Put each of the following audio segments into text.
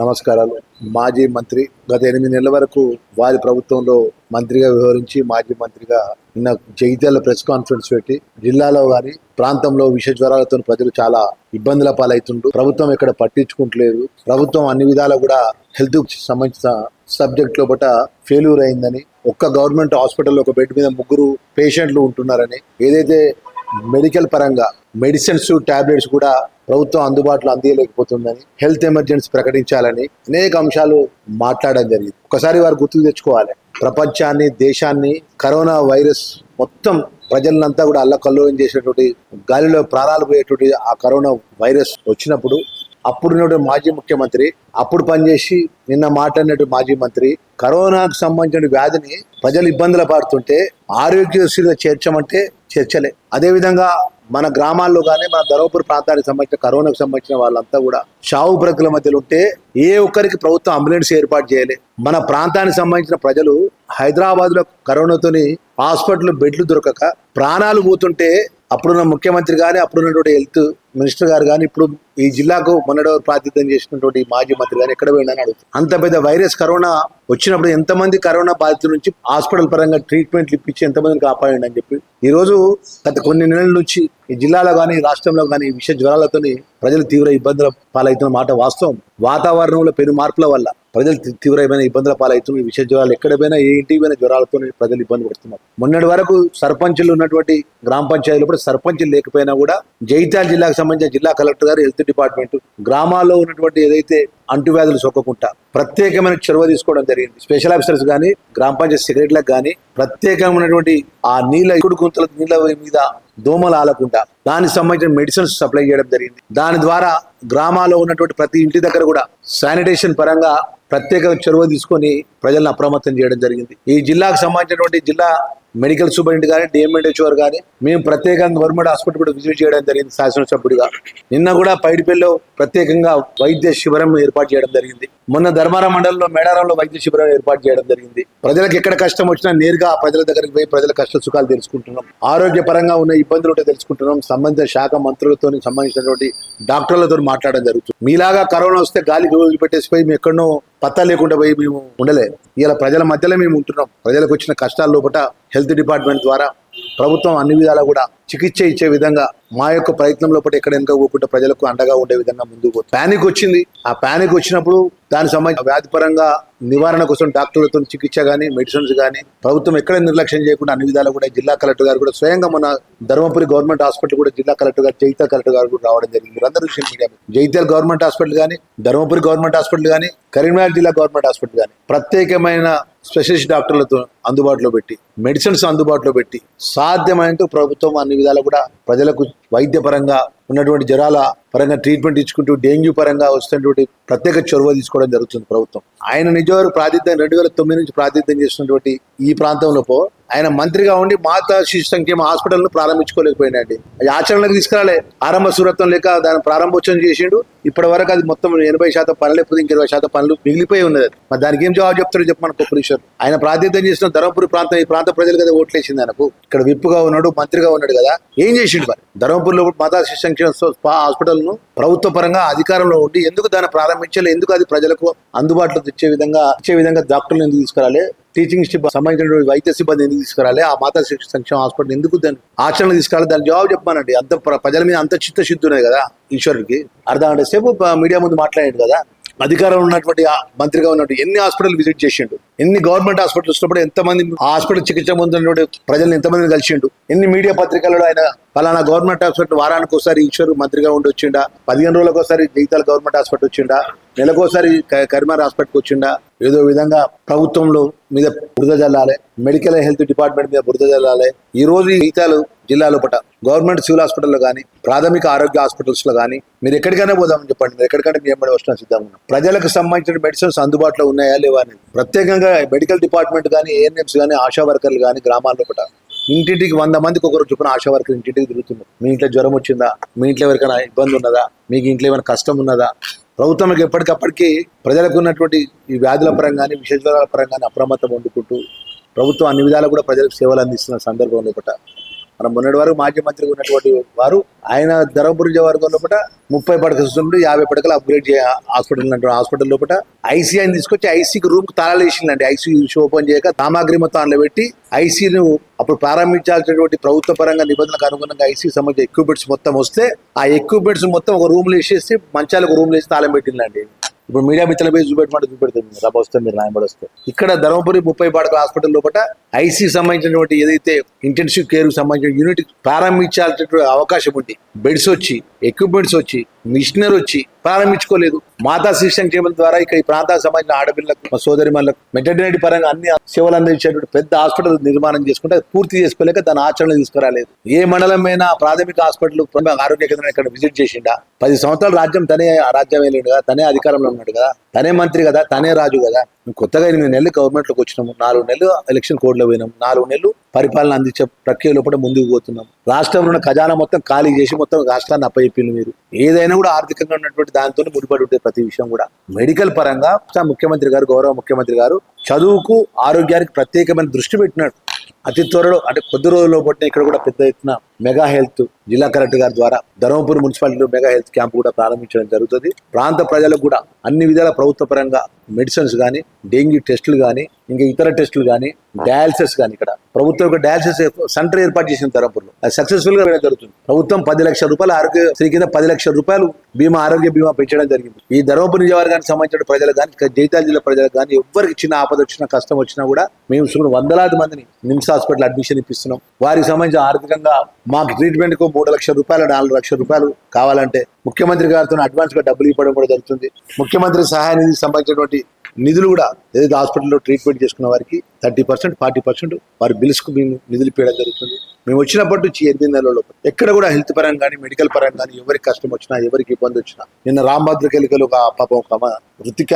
నమస్కారాలు. మాజీ మంత్రి గత ఎనిమిది నెలల వరకు వారి ప్రభుత్వంలో మంత్రిగా వ్యవహరించి మాజీ మంత్రిగా నిన్న జగిత్యాల ప్రెస్ కాన్ఫరెన్స్ పెట్టి జిల్లాలో గాని ప్రాంతంలో విష జ్వరాలతో ప్రజలు చాలా ఇబ్బందుల పాలవుతుండ్రు. ప్రభుత్వం ఇక్కడ పట్టించుకుంటలేదు. ప్రభుత్వం అన్ని విధాలా కూడా హెల్త్ సంబంధించిన సబ్జెక్ట్ లోపట ఫెయిల్యూర్ అయిందని ఒక్క గవర్నమెంట్ హాస్పిటల్లో ఒక బెడ్ మీద ముగ్గురు పేషెంట్లు ఉంటున్నారని ఏదైతే మెడికల్ పరంగా మెడిసిన్స్ టాబ్లెట్స్ కూడా ప్రభుత్వం అందుబాటులో అందియలేకపోతుందని హెల్త్ ఎమర్జెన్సీ ప్రకటించాలని అనేక అంశాలు మాట్లాడడం జరిగింది. ఒకసారి వారు గుర్తుకు తెచ్చుకోవాలి. ప్రపంచాన్ని దేశాన్ని కరోనా వైరస్ మొత్తం ప్రజలంతా కూడా అల్లకల్లోలం చేసినటువంటి గాలిలో ప్రాణాలు పోయేటువంటి ఆ కరోనా వైరస్ వచ్చినప్పుడు అప్పుడున్నటువంటి మాజీ ముఖ్యమంత్రి అప్పుడు పనిచేసి నిన్న మాట్లాడినట్టు మాజీ మంత్రి కరోనాకు సంబంధించిన వ్యాధిని ప్రజలు ఇబ్బందులు పడుతుంటే ఆరోగ్యశ్రీలో చేర్చమంటే చేర్చలే. అదేవిధంగా మన గ్రామాల్లో కానీ మన ధర్మపురి ప్రాంతానికి సంబంధించిన కరోనాకు సంబంధించిన వాళ్ళంతా కూడా షావు బ్రతుల మధ్యలో ఉంటే ఏ ఒక్కరికి ప్రభుత్వం అంబులెన్స్ ఏర్పాటు చేయలే. మన ప్రాంతానికి సంబంధించిన ప్రజలు హైదరాబాద్లో కరోనాతోని హాస్పిటల్ బెడ్లు దొరకక ప్రాణాలు పోతుంటే అప్పుడున్న ముఖ్యమంత్రి కానీ అప్పుడున్నటువంటి హెల్త్ మినిస్టర్ గారు కానీ ఇప్పుడు ఈ జిల్లాకు మొన్నడో ప్రాతినిధ్యం చేసినటువంటి మాజీ మంత్రి గారు ఎక్కడ పోయిందని అడుగుతారు అంత పెద్ద వైరస్ కరోనా వచ్చినప్పుడు ఎంతమంది కరోనా బాధితుల నుంచి హాస్పిటల్ పరంగా ట్రీట్మెంట్లు ఇప్పించి ఎంతమందిని కాపాడండి అని చెప్పి ఈరోజు గత కొన్ని నెలల నుంచి ఈ జిల్లాలో కానీ రాష్ట్రంలో కానీ విష జ్వరాలతోని ప్రజలు తీవ్ర ఇబ్బందుల పాలవుతున్న మాట వాస్తవం. వాతావరణంలో పెను మార్పుల వల్ల ప్రజలు తీవ్రమైన ఇబ్బందుల పాలవుతున్నారు విష జ్వరాలు ఎక్కడ పోయినా ఏ ఇంటికి పోయిన జ్వరాలతో ప్రజలు ఇబ్బంది పడుతున్నారు. మొన్నటి వరకు సర్పంచులు ఉన్నటువంటి గ్రామ పంచాయతీలు కూడా సర్పంచులు లేకపోయినా కూడా జైత్యాల జిల్లాకు సంబంధించిన జిల్లా కలెక్టర్ గారు హెల్త్ డిపార్ట్మెంట్ గ్రామాల్లో ఉన్నటువంటి ఏదైతే అంటువ్యాధులు సోకకుండా ప్రత్యేకమైన చొరవ తీసుకోవడం జరిగింది. స్పెషల్ ఆఫీసర్స్ కానీ గ్రామ పంచాయతీ సెక్రటరీలకు కానీ ప్రత్యేకమైనటువంటి ఆ నీళ్ళ ఇప్పుడు గుంతల నీళ్ళ మీద దోమలు ఆలకుండా దానికి సంబంధించిన మెడిసిన్స్ సప్లై చేయడం జరిగింది. దాని ద్వారా గ్రామాల్లో ఉన్నటువంటి ప్రతి ఇంటి దగ్గర కూడా శానిటేషన్ పరంగా ప్రత్యేక చొరవ తీసుకొని ప్రజలను అప్రమత్తం చేయడం జరిగింది. ఈ జిల్లాకు సంబంధించినటువంటి జిల్లా మెడికల్ సూపరింటెండెంట్ కానీ డిఎంఎడ్హెచ్ఓర్ కానీ మేము ప్రత్యేకంగా గవర్నమెంట్ హాస్పిటల్ కూడా విజిట్ చేయడం జరిగింది శాసనసభ్యుడిగా. నిన్న కూడా పైడిపల్లిలో ప్రత్యేకంగా వైద్య శిబిరం ఏర్పాటు చేయడం జరిగింది. మొన్న ధర్మారం మండలంలో మేడారంలో వైద్య శిబిరం ఏర్పాటు చేయడం జరిగింది. ప్రజలకు ఎక్కడ కష్టం వచ్చినా నేరుగా ప్రజల దగ్గరికి పోయి ప్రజల కష్ట సుఖాలు తెలుసుకుంటున్నాం. ఆరోగ్య పరంగా ఉన్న ఇబ్బందులు ఉంటే తెలుసుకుంటున్నాం. సంబంధిత శాఖ మంత్రులతో సంబంధించినటువంటి డాక్టర్లతో మాట్లాడడం జరుగుతుంది. మీలాగా కరోనా వస్తే గాలికి వదిలిపెట్టేసిపోయి మేము ఎక్కడో పత్తా లేకుండా పోయి మేము ఉండలే. ఇలా ప్రజల మధ్యలో మేము ఉంటున్నాం. ప్రజలకు వచ్చిన కష్టాల లోపల హెల్త్ డిపార్ట్మెంట్ ద్వారా ప్రభుత్వం అన్ని విధాలా కూడా చికిత్స ఇచ్చే విధంగా మా యొక్క ప్రయత్నంలో పాటు ఎక్కడ వెనుక పోకుండా ప్రజలకు అండగా ఉండే విధంగా ముందుకు ప్యానిక్ వచ్చింది. ఆ ప్యానిక్ వచ్చినప్పుడు దానికి సంబంధించిన వ్యాధి పరంగా నివారణ కోసం డాక్టర్లతో చికిత్స కానీ మెడిసిన్స్ కానీ ప్రభుత్వం ఎక్కడ నిర్లక్ష్యం చేయకుండా అన్ని విధాలు కూడా జిల్లా కలెక్టర్ గారు కూడా స్వయంగా మన ధర్మపురి గవర్నమెంట్ హాస్పిటల్ కూడా జిల్లా కలెక్టర్ గారు జైత్యాల కలెక్టర్ గారు కూడా రావడం జరిగింది. మీరందరూ విషయం మీడియా జైత్యాల గవర్నమెంట్ హాస్పిటల్ కానీ ధర్మపురి గవర్నమెంట్ హాస్పిటల్ కానీ కరీంనగర్ జిల్లా గవర్నమెంట్ హాస్పిటల్ కానీ ప్రత్యేకమైన స్పెషలిస్ట్ డాక్టర్లతో అందుబాటులో పెట్టి మెడిసిన్స్ అందుబాటులో పెట్టి సాధ్యమైనంత ప్రభుత్వం అన్ని విధాలు కూడా ప్రజలకు వైద్యపరంగా ఉన్నటువంటి జ్వరాల పరంగా ట్రీట్మెంట్ ఇచ్చుకుంటూ డెంగ్యూ పరంగా వస్తున్నటువంటి ప్రత్యేక చొరవ తీసుకోవడం జరుగుతుంది ప్రభుత్వం. ఆయన నిజవారు ప్రాతినిధ్యం రెండు వేల తొమ్మిది నుంచి ప్రాతినిధ్యం చేస్తున్నటువంటి ఈ ప్రాంతంలో ఆయన మంత్రిగా ఉండి మాతా శిశు సంక్షేమ హాస్పిటల్ ప్రారంభించుకోలేకపోయినాయండి అది ఆచరణకు తీసుకురాలే. ఆరంభ సూరత్వం లేక దాని ప్రారంభోత్సవం చేసిండు. ఇప్పటి వరకు అది మొత్తం ఎనభై శాతం పనులు ఎప్పుడు ఇంక ఇరవై శాతం పనులు మిగిలిపోయి ఉన్నది మరి దానికి ఏం జవాబు చెప్తాడు చెప్పమని పొప్పరీశ్వర్ ఆయన ప్రాతినిధ్యం చేసిన ధర్మపురి ప్రాంతం ఈ ప్రాంత ప్రజలు కదా ఓట్లేసింది ఆయనకు. ఇక్కడ విప్పుగా ఉన్నాడు మంత్రిగా ఉన్నాడు కదా. ఏం చేసిండు మరి? ధర్మపురిలో మాతా శిశు సంక్షేమ స్పా హాస్పిటల్ను ప్రభుత్వ పరంగా అధికారంలో ఉండి ఎందుకు దాన్ని ప్రారంభించాలి ఎందుకు అది ప్రజలకు అందుబాటులో తెచ్చే విధంగా ఇచ్చే విధంగా డాక్టర్లు ఎందుకు తీసుకురాలి టీచింగ్ సిబ్బంది సంబంధించిన వైద్య సిబ్బంది ఎందుకు తీసుకురాలి ఆ మాతా శిశు సంక్షేమ హాస్పిటల్ ఎందుకు దాన్ని ఆచరణ తీసుకురాలి దాని జవాబు చెప్పానండి అంత ప్రజల మీద అంత చిత్తశుద్ధి ఉన్నాయి కదా ఈశ్వరుడికి. అర్ధ అంటే సేపు మీడియా ముందు మాట్లాడాడు కదా అధికారంలో ఉన్నటువంటి మంత్రిగా ఉన్నట్టు ఎన్ని హాస్పిటల్ విజిట్ చేసిండు? ఎన్ని గవర్నమెంట్ హాస్పిటల్ వచ్చినప్పుడు ఎంతమంది హాస్పిటల్ చికిత్స పొందినటువంటి ప్రజల్ని ఎంతమందిని కలిసిండు? ఎన్ని మీడియా పత్రికలలో ఆయన ఫలానా గవర్నమెంట్ హాస్పిటల్ వారానికి ఒకసారి ఈశ్వర్ మంత్రిగా ఉండి వచ్చిండా? పదిహేను రోజులకు ఒకసారి జగితాల గవర్నమెంట్ హాస్పిటల్ వచ్చిండా? నెలకోసారి కరిమార్ హాస్పిటల్కి వచ్చిండా? ఏదో విధంగా ప్రభుత్వంలో మీద బురద జల్లాలి మెడికల్ హెల్త్ డిపార్ట్మెంట్ మీద బురద జల్లాలి. ఈ రోజు ఈ ఈతాలు జిల్లా లోపల గవర్నమెంట్ సివిల్ హాస్పిటల్లో కానీ ప్రాథమిక ఆరోగ్య హాస్పిటల్స్లో కానీ మీరు ఎక్కడికైనా పోదామని చెప్పండి. మీరు ఎక్కడికంటే మేము ఎంబడి వస్తున్నా సిద్ధంగా ప్రజలకు సంబంధించిన మెడిసిన్స్ అందుబాటులో ఉన్నాయా లేవా ప్రత్యేకంగా మెడికల్ డిపార్ట్మెంట్ కానీ ఏఎన్ఎంస్ కానీ ఆశా వర్కర్లు కానీ గ్రామాల్లో లోపల ఇంటింటికి వంద మందికి ఒకరు చొప్పున ఆశా వర్కర్ ఇంటింటికి తిరుగుతున్నారు. మీ ఇంట్లో జ్వరం వచ్చిందా? మీ ఇంట్లో ఎవరికైనా ఇబ్బంది ఉన్నదా? మీకు ఇంట్లో ఏమైనా కష్టం ఉన్నదా? ప్రభుత్వం ఎప్పటికప్పటికి ప్రజలకు ఉన్నటువంటి ఈ వ్యాధుల పరంగా కానీ విశేషాల పరంగా కానీ అప్రమత్తం వండుకుంటూ ప్రభుత్వం అన్ని విధాలు కూడా ప్రజలకు సేవలు అందిస్తున్న సందర్భం లోపల మనం మొన్నటి వరకు మాజీ మంత్రిగా ఉన్నటువంటి వారు ఆయన ధర్మపురి వర్గం లోపల ముప్పై పడకలు నుండి యాభై పడకలు అప్గ్రేడ్ హాస్పిటల్ హాస్పిటల్ లోపల ఐసీఐని తీసుకొచ్చి ఐసీకి రూమ్ తాళాలు వేసిందండి. ఐసీయూ ఓపెన్ చేయక సామాగ్రి మొత్తం అందులో పెట్టి ఐసీను అప్పుడు ప్రారంభించాల్సినటువంటి ప్రభుత్వ పరంగా నిబంధనలకు అనుగుణంగా ఐసీ సంబంధించిన ఎక్విప్మెంట్స్ మొత్తం వస్తే ఆ ఎక్విప్మెంట్స్ మొత్తం ఒక రూమ్లు వేసేసి మంచాలకు రూమ్లు వేసి తాళం పెట్టిందండి. ఇప్పుడు మీడియా మిత్రుల పోయి చూపెట్టమంటే చూపెడుతుంది రబ్బ వస్తే మీరు రాయబడి వస్తే. ఇక్కడ ధర్మపురి ముప్పై పాడక హాస్పిటల్ లోపల ఐసీ సంబంధించినటువంటి ఏదైతే ఇంటెన్సివ్ కేర్ సంబంధించిన యూనిట్ ప్రారంభించాల్సినటువంటి అవకాశం ఉంది. బెడ్స్ వచ్చి ఎక్విప్మెంట్స్ వచ్చి మిషనరీ వచ్చి ప్రారంభించుకోలేదు. మాతా శిక్షణ సంక్షేమం ద్వారా ఇక్కడ ఈ ప్రాంతానికి సంబంధించిన ఆడపిల్లలకు మా సోదరి మళ్ళకు మెటర్నిటీ పరంగా అన్ని సేవలు అందించేటువంటి పెద్ద హాస్పిటల్ నిర్మాణం చేసుకుంటే పూర్తి చేసుకోలేక దాని ఆచరణ తీసుకురాలేదు. ఏ మండలమైనా ప్రాథమిక హాస్పిటల్ ఆరోగ్య కేంద్రం ఇక్కడ విజిట్ చేసిండా? పది సంవత్సరాలు రాజ్యం తనే రాజ్యం వెళ్ళాడు కదా తనే అధికారంలో ఉన్నాడు కదా. తనే మంత్రి కదా తనే రాజు కదా. కొత్తగా ఎనిమిది నెలలు గవర్నమెంట్లోకి వచ్చినాము నాలుగు నెలలు ఎలక్షన్ కోడ్లో పోయినాం నాలుగు నెలలు పరిపాలన అందించే ప్రక్రియ లోపల ముందుకు పోతున్నాం రాష్ట్రంలో ఉన్న ఖజానా మొత్తం ఖాళీ చేసి మొత్తం రాష్ట్రాన్ని అప్పచెప్పింది మీరు. ఏదైనా కూడా ఆర్థికంగా ఉన్నటువంటి దాంతో ముడిపడి ఉండే ప్రతి విషయం కూడా. మెడికల్ పరంగా ముఖ్యమంత్రి గారు గౌరవ ముఖ్యమంత్రి గారు చదువుకు ఆరోగ్యానికి ప్రత్యేకమైన దృష్టి పెట్టినాడు. అతి త్వరలో అంటే కొద్ది రోజుల్లో పట్టిన ఇక్కడ కూడా పెద్ద ఎత్తున మెగా హెల్త్ జిల్లా కలెక్టర్ గారి ద్వారా ధర్మపురి మున్సిపాలిటీలో మెగా హెల్త్ క్యాంప్ కూడా ప్రారంభించడం జరుగుతుంది. ప్రాంత ప్రజలకు కూడా అన్ని విధాల ప్రభుత్వ పరంగా మెడిసిన్స్ కానీ డెంగ్యూ టెస్టులు కానీ ఇంకా ఇతర టెస్టులు కానీ డయాలసిస్ కానీ ఇక్కడ. ప్రభుత్వం యొక్క డయాలసిస్ సెంటర్ ఏర్పాటు చేసిన ధర్మపురిలో. అది సక్సెస్ఫుల్గా జరుగుతుంది. ప్రభుత్వం పది లక్షల రూపాయల ఆరోగ్యశ్రీ కింద పది లక్షల రూపాయలు బీమా ఆరోగ్య బీమా పెంచడం జరిగింది. ఈ ధర్మపురి నియోజకవర్గానికి సంబంధించిన ప్రజలకు కానీ జైతాల జిల్లా ప్రజలకు కానీ ఎవరికి చిన్న ఆపద వచ్చినా కష్టం వచ్చినా కూడా మేము సుమారు వందలాది మందిని నిమ్స్ హాస్పిటల్ అడ్మిషన్ ఇప్పిస్తున్నాం. వారికి సంబంధించిన ఆర్థికంగా మాకు ట్రీట్మెంట్కు మూడు లక్షల రూపాయలు నాలుగు లక్షల రూపాయలు కావాలంటే ముఖ్యమంత్రి గారితో అడ్వాన్స్గా డబ్బులు ఇవ్వడం కూడా జరుగుతుంది. ముఖ్యమంత్రి సహాయ నిధికి సంబంధించినటువంటి నిధులు కూడా ఏదైతే హాస్పిటల్లో ట్రీట్మెంట్ చేసుకున్న వారికి థర్టీ పర్సెంట్ ఫార్టీ పర్సెంట్ వారి బిల్స్కు మేము నిధులు ఇవ్వడం జరుగుతుంది. మేము వచ్చినప్పటి నుంచి ఎనిమిది నెలల్లో ఎక్కడ కూడా హెల్త్ పరంగా కానీ మెడికల్ పరంగా కానీ ఎవరికి కష్టం వచ్చినా ఎవరికి ఇబ్బంది వచ్చినా నిన్న రాంభద్రకెళ్ళి ఒక పాపం ఒక అమ్మ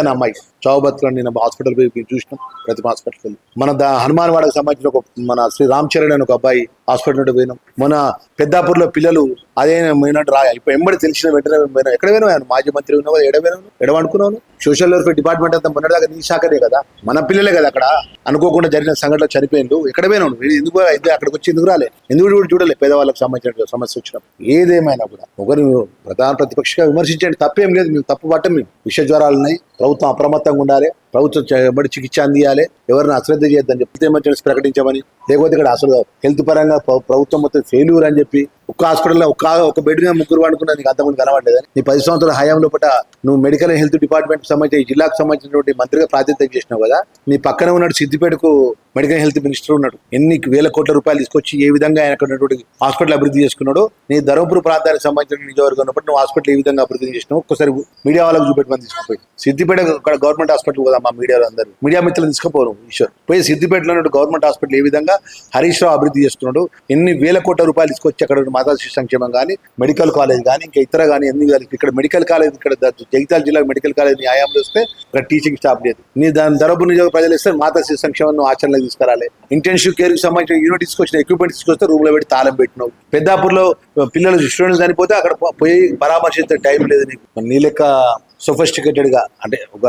అనే అమ్మాయి చావు బతుకుని నేను హాస్పిటల్ పోయి చూసినాం ప్రతి హాస్పిటల్కి వెళ్ళి. మన దా- హనుమాన్ వాడకు సంబంధించిన ఒక మన శ్రీ రామ్ చరణ్ అని ఒక అబ్బాయి హాస్పిటల్ నుండి పోయినాం. మన పెద్దాపూర్లో పిల్లలు అదే పోయినట్టు రా ఇప్పుడు ఎంబడి తెలిసిన వెంటనే పోయినా. ఎక్కడ పోయినా? మాజీ మంత్రి ఉన్నావు ఎడ పోయినాను ఎడవనుకున్నావు సోషల్ వెల్ఫేర్ డిపార్ట్మెంట్ అంతా మొన్నటిదాకా నీ శాఖనే కదా. మన పిల్లలే కదా అక్కడ. అనుకోకుండా జరిగిన సంఘటన చనిపోయిండు. ఎక్కడ పోయినావు? ఎందుకు అక్కడికి వచ్చి ఎందుకు రాలే? ఎందుకు కూడా చూడలే పేదవాళ్ళకి సంబంధించిన సమస్య వచ్చినప్పుడు. ఏదేమైనా కూడా. ఒకరు ప్రధాన ప్రతిపక్షంగా విమర్శించండి. తప్పేం లేదు. మేము తప్పు పట్టం మేము. విష జ్వరాలు ఉన్నాయి ప్రభుత్వం అప్రమత్తం ఉండాలి ప్రభుత్వం చేయబడి చికిత్స అందియాలి. ఎవరిని అశ్రద్ధ చేయొద్దని చెప్పి ఎమర్జెన్సీ ప్రకటించమని. లేకపోతే ఇక్కడ అసలు హెల్త్ పరంగా ప్రభుత్వం మొత్తం ఫెయిల్యూర్ అని చెప్పి ఒక్క హాస్పిటల్లో ఒక్క ఒక బెడ్ మీద ముగ్గురు అనుకున్నా నీకు అంతకుముందు కనబడలేదని. నీ పది సంవత్సరాల హయాంలో పట నువ్వు మెడికల్ హెల్త్ డిపార్ట్మెంట్ సంబంధించి ఈ జిల్లాకు సంబంధించినటువంటి మంత్రిగా ప్రాతినిధ్యం చేసినావు కదా. నీ పక్కన ఉన్నాడు సిద్దిపేటకు మెడికల్ హెల్త్ మినిస్టర్ ఉన్నాడు. ఎన్ని వేల కోట్ల రూపాయలు తీసుకొచ్చి ఏ విధంగా ఆయన అక్కడ ఉన్నటువంటి హాస్పిటల్ అభివృద్ధి చేసుకున్నాడు నీ ధర్మపురి ప్రాంతానికి సంబంధించిన నియోజకవర్గం ఉన్నప్పుడు నువ్వు హాస్పిటల్ ఏ విధంగా అభివృద్ధి చేసినావు ఒక్కసారి మీడియా వాళ్ళకి చూపెట్టమని తీసుకుపోయి. సిద్దిపేట గవర్నమెంట్ హాస్పిటల్ కదా మా మీడియాలో అందరూ. మీడియా మిత్రులు తీసుకుపోరు ఈశ్వర్. పోయి సిద్దిపేటలో గవర్నమెంట్ హాస్పిటల్ ఏ విధంగా హరీష్ రావు అభివృద్ధి చేస్తున్నాడు ఎన్ని వేల కోట్ల రూపాయలు తీసుకొచ్చి అక్కడ మాతా శిశు సంక్షేమం కానీ మెడికల్ కాలేజ్ కానీ ఇంకా ఇతర కానీ ఎన్ని కానీ ఇక్కడ మెడికల్ కాలేజ్ ఇక్కడ ద- జగిత్యాల జిల్లా మెడికల్ కాలేజ్ న్యాయంలో వస్తే ఇక్కడ టీచింగ్ స్టాఫ్ లేదు. నీ దాని ధరపు నియోజక ప్రజలు ఇస్తే మాతా శిశు సంక్షేమం ఆచరణలో ఆచరణలోకి తీసుకురాలి. ఇంటెన్సివ్ కేర్కి సంబంధించిన యూనిట్ తీసుకొచ్చిన ఎక్విప్మెంట్ తీసుకొస్తే రూమ్లో పెట్టి తాళం పెట్టినావు. పెద్దాపూర్లో పిల్లలు స్టూడెంట్స్ చనిపోతే అక్కడ పోయి పరామర్శించే టైం లేదు నీకు. నీ లెక్క సొఫిస్టికేటెడ్గా అంటే ఒక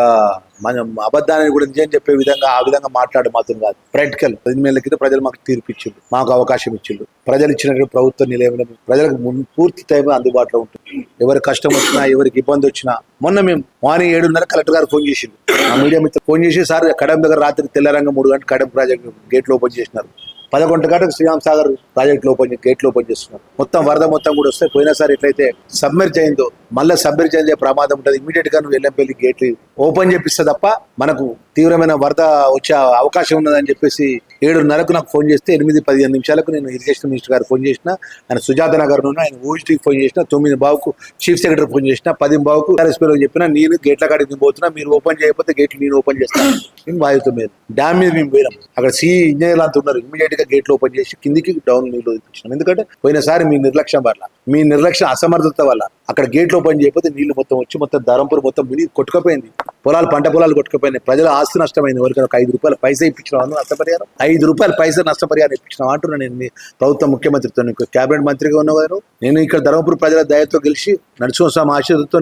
మన అబద్ధాన్ని కూడా నిజం చెప్పే విధంగా ఆ విధంగా మాట్లాడే మాత్రం కాదు. ప్రాక్టికల్. పదిహేను కింద ప్రజలు మాకు తీర్పు ఇచ్చిండు మాకు అవకాశం ఇచ్చిండు ప్రజలు ఇచ్చినటువంటి ప్రభుత్వ నిలయం ప్రజలకు పూర్తి టైం అందుబాటులో ఉంటుంది. ఎవరి కష్టం వచ్చినా ఎవరికి ఇబ్బంది వచ్చినా మొన్న మేము మార్నింగ్ ఏడున్నర కలెక్టర్ గారు ఫోన్ చేసిండు. ఆ మీడియా మిత్రులు ఫోన్ చేసి సార్ కడెం దగ్గర రాత్రి తెల్లరంగ మూడు గంటల కడెం ప్రాజెక్ట్ గేట్లు ఓపెన్ చేసినారు. పదకొండు గంటలకు శ్రీరామ్ సాగర్ ప్రాజెక్ట్ ఓపెన్ గేట్లు ఓపెన్ చేస్తున్నారు. మొత్తం వరద మొత్తం కూడా వస్తే పోయినసారి ఎట్లయితే సబ్మెర్జ్ అయిందో మళ్ళీ సబ్మిట్ చేసే ప్రమాదం ఉంటుంది. ఇమీడియట్గా నువ్వు ఎల్లంపల్లి గేట్లు ఓపెన్ చేపిస్తే తప్ప మనకు తీవ్రమైన వరద వచ్చే అవకాశం ఉన్నదని చెప్పేసి ఏడున్నరకు నాకు ఫోన్ చేస్తే ఎనిమిది పదిహేను నిమిషాలకు నేను ఇరిగేషన్ మినిస్టర్ గారు ఫోన్ చేసిన ఆయన సుజాత నగర్ నుండి ఆయన ఓజిటీకి ఫోన్ చేసిన తొమ్మిది బావుకు చీఫ్ సెక్రటరీ ఫోన్ చేసిన పది బావుకు ఆర్ఎస్పీలో చెప్పిన నేను గేట్ల కాడికి నేను పోతున్నా మీరు ఓపెన్ చేయకపోతే గేట్లు నేను ఓపెన్ చేస్తాను మేము బాధ్యత మీద డ్యామ్ మీద మేము పోయినాం. అక్కడ సి ఇంజనీర్లు అంతా ఉన్నారు. ఇమీడియట్గా గేట్లు ఓపెన్ చేసి కిందికి డౌన్ నీళ్ళు ఎందుకంటే పోయినసారి మీ నిర్లక్ష్యం పట్ల మీ నిర్లక్ష్య అసమర్థత వల్ల అక్కడ గేట్లు ఓపెన్ చేయకపోతే నీళ్ళు మొత్తం వచ్చి మొత్తం ధరంపూర్ మొత్తం మునిగి కొట్టుకుపోయింది. పొలాలు పంట పొలాలు కొట్టుకుపోయినాయి. ప్రజల ఆస్తి నష్టమైంది. ఎవరికైనా ఒక ఐదు రూపాయలు పైసా ఇప్పించిన నష్టపరిహారం? ఐదు రూపాయలు పైసా నష్టపరిహారం ఇప్పించిన అంటున్నా నేను. మీ ప్రభుత్వ ముఖ్యమంత్రితో కేబినెట్ మంత్రిగా ఉన్నవారు నేను ఇక్కడ ధర్మపురి ప్రజల దయతో గెలిచి నరసింహస్వామి ఆశీర్వతో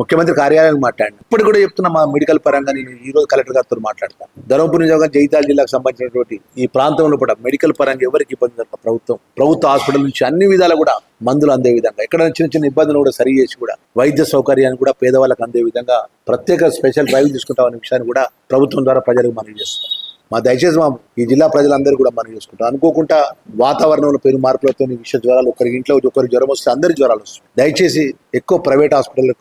ముఖ్యమంత్రి కార్యాలయం మాట్లాడిన. ఇప్పుడు కూడా చెప్తున్నా మా మెడికల్ పరంగా నేను ఈ రోజు కలెక్టర్ గారితో మాట్లాడతాను ధర్మపూర్ నియోజకవర్గం జైతాల్ జిల్లాకు సంబంధించినటువంటి ఈ ప్రాంతంలో కూడా మెడికల్ పరంగా ఎవరికి ఇబ్బంది ప్రభుత్వం ప్రభుత్వ హాస్పిటల్ నుంచి అన్ని విధాలు కూడా మందులు అందే విధంగా. ఎక్కడ చిన్న చిన్న ఇబ్బందులు కూడా సరి చేసి కూడా వైద్య సౌకర్యాన్ని కూడా పేదవాళ్ళకి అందే విధంగా ప్రత్యేక స్పెషల్ డ్రైవ్ తీసుకుంటామనే విషయాన్ని కూడా ప్రభుత్వం ద్వారా ప్రజలకు మనం చేస్తాం మా దయచేసి మా ఈ జిల్లా ప్రజలందరూ కూడా మనం చేసుకుంటాం. అనుకోకుండా వాతావరణంలో పెను మార్పులతో విష జ్వరాలు ఒకరి ఇంట్లో ఒకరి జ్వరం వస్తే అందరి జ్వరాలు వస్తాయి. దయచేసి ఎక్కువ ప్రైవేట్ హాస్పిటల్లో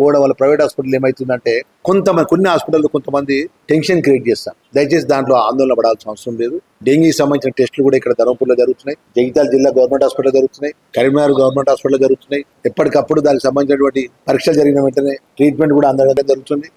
పోవడం వల్ల ప్రైవేట్ హాస్పిటల్ ఏమవుతుందంటే కొంతమంది కొన్ని హాస్పిటల్లో కొంతమంది టెన్షన్ క్రియేట్ చేస్తాం దయచేసి దాంట్లో ఆందోళన పడాల్సిన అవసరం లేదు. డెంగీకి సంబంధించిన టెస్టులు కూడా ఇక్కడ ధర్మపూర్లో జరుగుతున్నాయి. జగిత్యాల జిల్లా గవర్నమెంట్ హాస్పిటల్ జరుగుతున్నాయి. కరీంనగర్ గవర్నమెంట్ హాస్పిటల్ జరుగుతున్నాయి. ఎప్పటికప్పుడు దానికి సంబంధించినటువంటి పరీక్షలు జరిగిన వెంటనే ట్రీట్మెంట్ కూడా అందడం జరుగుతుంది.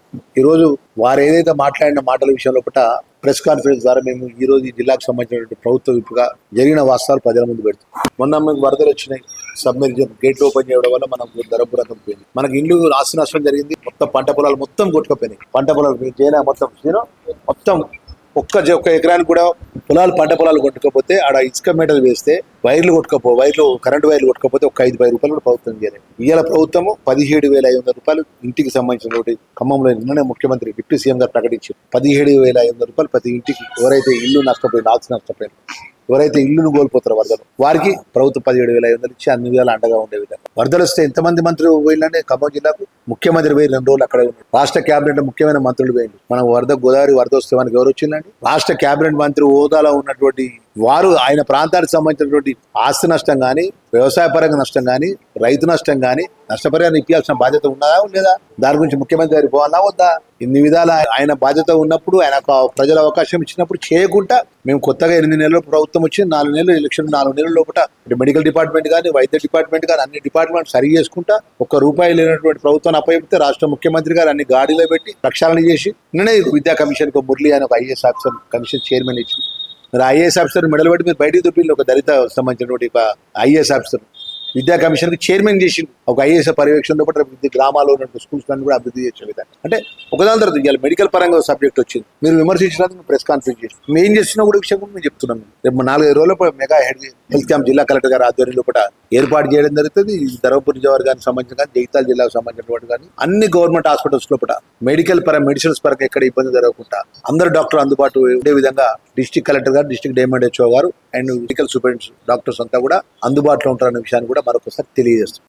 ఈరోజు వారు ఏదైతే మాట్లాడిన మాటల విషయంలో పట్ల ప్రెస్ కాన్ఫరెన్స్ ద్వారా మేము ఈ రోజు ఈ జిల్లాకు సంబంధించినటువంటి ప్రభుత్వ విప్పుగా జరిగిన వాస్తవాలు ప్రజల ముందు పెడుతున్నాం మొన్న మీకు వరదలు వచ్చినాయి సబ్మెరిజన్ గేట్లు ఓపెన్ చేయడం వల్ల మనకు ధరపురకం పోయింది. మనకి ఇల్లు ఆస్తి నష్టం జరిగింది మొత్తం పంట పొలాలు మొత్తం కొట్టుకుపోయినాయి. పంట పొలాలు మీ జైనా మొత్తం జీరో మొత్తం ఒక్క ఒక్క ఎకరానికి కూడా పొలాలు పంట పొలాలు కొట్టుకపోతే ఆడ ఇసుక మేటలు వేస్తే వైర్లు కొట్టుకపో వైర్లు కరెంటు వైర్లు కొట్టుకపోతే ఒక ఐదు వేల రూపాయలు కూడా ప్రభుత్వం చేయలేదు ఇవాళ ప్రభుత్వము పదిహేడు వేల ఐదు వందల రూపాయలు ఇంటికి సంబంధించినటువంటి ఖమ్మంలో నిన్ననే ముఖ్యమంత్రి డిప్యూటీ సీఎం గారు ప్రకటించారు. పదిహేడు వేల ఐదు వందల రూపాయలు ప్రతి ఇంటికి ఎవరైతే ఇల్లు నష్టపోయిన ఆస్తి నష్టపోయిన. ఎవరైతే ఇల్లును కోల్పోతారో వరదలు వారికి ప్రభుత్వం పదిహేడు వేల ఐదు వందలు ఇచ్చి అన్ని విధాలు అండగా ఉండే విధంగా. వరదలు వస్తే ఎంతమంది మంత్రులు పోయిందంటే ఖమ్మం జిల్లాకు ముఖ్యమంత్రి పోయి రెండు రోజులు అక్కడే ఉన్నారు. రాష్ట్ర కేబినెట్ ముఖ్యమైన మంత్రులు పోయింది మనం వరద గోదావరి వరద వస్తే మనకి ఎవరు వచ్చిందండి రాష్ట్ర కేబినెట్ మంత్రి హోదాలో ఉన్నటువంటి వారు ఆయన ప్రాంతానికి సంబంధించినటువంటి ఆస్తి నష్టం కానీ వ్యవసాయ పరంగా నష్టం కానీ రైతు నష్టం కానీ నష్టపరిహారం ఇప్పించాల్సిన బాధ్యత ఉన్నదా లేదా? దాని గురించి ముఖ్యమంత్రి గారికి పోవాలా వద్దా? ఇన్ని విధాల ఆయన బాధ్యత ఉన్నప్పుడు ఆయన ప్రజల అవకాశం ఇచ్చినప్పుడు చేయకుండా మేము కొత్తగా ఎనిమిది నెలలు ప్రభుత్వం వచ్చి నాలుగు నెలలు ఎలక్షన్ నాలుగు నెలల లోపల మెడికల్ డిపార్ట్మెంట్ కానీ వైద్య డిపార్ట్మెంట్ కానీ అన్ని డిపార్ట్మెంట్ సరి చేసుకుంటా ఒక్క రూపాయి లేనటువంటి ప్రభుత్వాన్ని అప్పగిస్తే రాష్ట్ర ముఖ్యమంత్రి గారు అన్ని గాడిలో పెట్టి ప్రక్షాళన చేసి నిన్నే విద్యా కమిషన్ మురళి అనే ఒక ఐఏఎస్ ఆఫీసర్ కమిషన్ చైర్మన్ ఇచ్చి. మీరు ఐఏఎస్ ఆఫీసర్ మెడల్ పెట్టి మీరు బయటికి దుప్పిల్లు ఒక దళిత సంబంధించినటువంటి ఒక ఐఏఎస్ ఆఫీసర్. విద్యా కమిషన్కి చైర్మన్ చేసి ఒక ఐఏఎస్ పర్యవేక్షణతో పాటు విద్య గ్రామాల్లో ఉన్నటువంటి స్కూల్స్ అన్ని కూడా అభివృద్ధి చేసే విధంగా. అంటే ఒకదాని తర్వాత ఇవాళ మెడికల్ పరంగా సబ్జెక్ట్ వచ్చింది. మీరు విమర్శించినందుకు ప్రెస్ కాన్ఫరెన్స్ చేసి మేము ఏం చేస్తున్నా కూడా విషయం కూడా మేము చెప్తున్నాం. రేపు నాలుగైదు రోజుల మెగా హెడ్ హెల్త్ క్యాంప్ జిల్లా కలెక్టర్ గారి ఆధ్వర్యంలో కూడా ఏర్పాటు చేయడం జరుగుతుంది. ఈ ధర్మపురి నియోజకవర్గానికి సంబంధించిన కానీ జగితాల జిల్లాకు సంబంధించినటువంటి కానీ అన్ని గవర్నమెంట్ హాస్పిటల్స్ లోపల మెడికల్ పరం మెడిసిన్స్ పరంగా ఎక్కడ ఇబ్బంది జరగకుండా అందరు డాక్టర్ అందుబాటు ఉండే విధంగా డిస్టిక్ కలెక్టర్ గారు డిస్టిక్ డైమండ్ హెచ్ఓ గారు అండ్ మెడికల్ సూపరింటెండెంట్స్ డాక్టర్స్ అంతా కూడా అందుబాటులో ఉంటారనే విషయాన్ని కూడా మరొకసారి తెలియజేస్తాం